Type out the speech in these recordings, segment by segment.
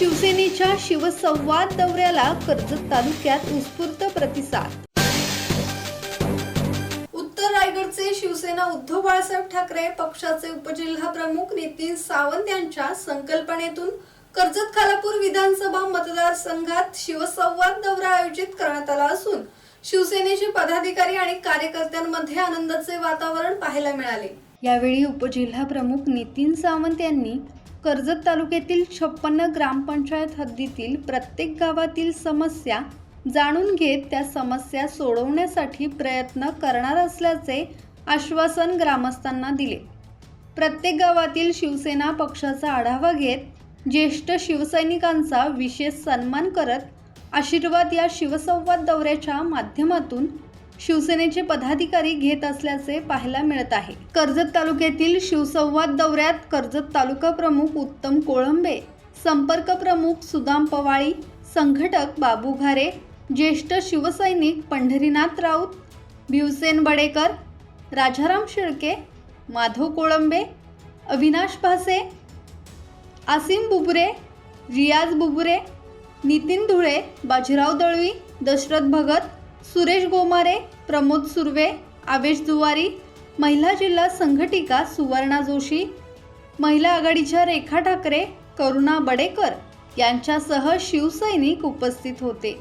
शिवसेनेच्या शिवसंवाद दौऱ्याला कर्जत तालुक्यात उत्स्फूर्त प्रतिसाद. उत्तर रायगडचे शिवसेना उद्धव बाळासाहेब ठाकरे पक्षाचे उपजिल्हा प्रमुख नितीन सावंत यांच्या संकल्पनेतून कर्जत खालापूर विधानसभा मतदारसंघात शिवसंवाद दौरा आयोजित करण्यात आला असून शिवसेनेचे पदाधिकारी आणि कार्यकर्त्यांमध्ये आनंदाचे वातावरण पाहायला मिळाले. यावेळी उपजिल्हा प्रमुख नितीन सावंत यांनी कर्जत तालुक्यातील छप्पन्न ग्रामपंचायत हद्दीतील प्रत्येक गावातील समस्या जाणून घेत त्या समस्या सोडवण्यासाठी प्रयत्न करणार असल्याचे आश्वासन ग्रामस्थांना दिले. प्रत्येक गावातील शिवसेना पक्षाचा आढावा घेत ज्येष्ठ शिवसैनिकांचा विशेष सन्मान करत आशीर्वाद या शिवसंवाद दौऱ्याच्या माध्यमातून शिवसेनेचे पदाधिकारी घेत असल्याचे पाहायला मिळत आहे. कर्जत तालुक्यातील शिवसंवाद दौऱ्यात कर्जत तालुका प्रमुख उत्तम कोळंबे संपर्क प्रमुख सुदाम पवाळी संघटक बाबू घारे ज्येष्ठ शिवसैनिक पंढरीनाथ राऊत भिवसेन बडेकर राजाराम शेळके माधव कोळंबे अविनाश भासे आसिम बुबरे रियाज बुबरे नितीन धुळे बाजीराव दळवी दशरथ भगत सुरेश गोमारे प्रमोद सुर्वे आवेश दुवारी महिला जिल्हा संघटिका सुवर्णा जोशी महिला आघाडीच्या रेखा ठाकरे करुणा बडेकर यांच्यासह शिवसैनिक उपस्थित होते.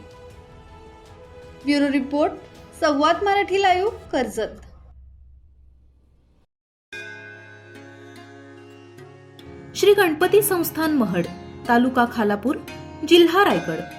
ब्युरो रिपोर्ट संवाद मराठी लाईव्ह कर्जत. श्री गणपती संस्थान महड तालुका खालापूर जिल्हा रायगड.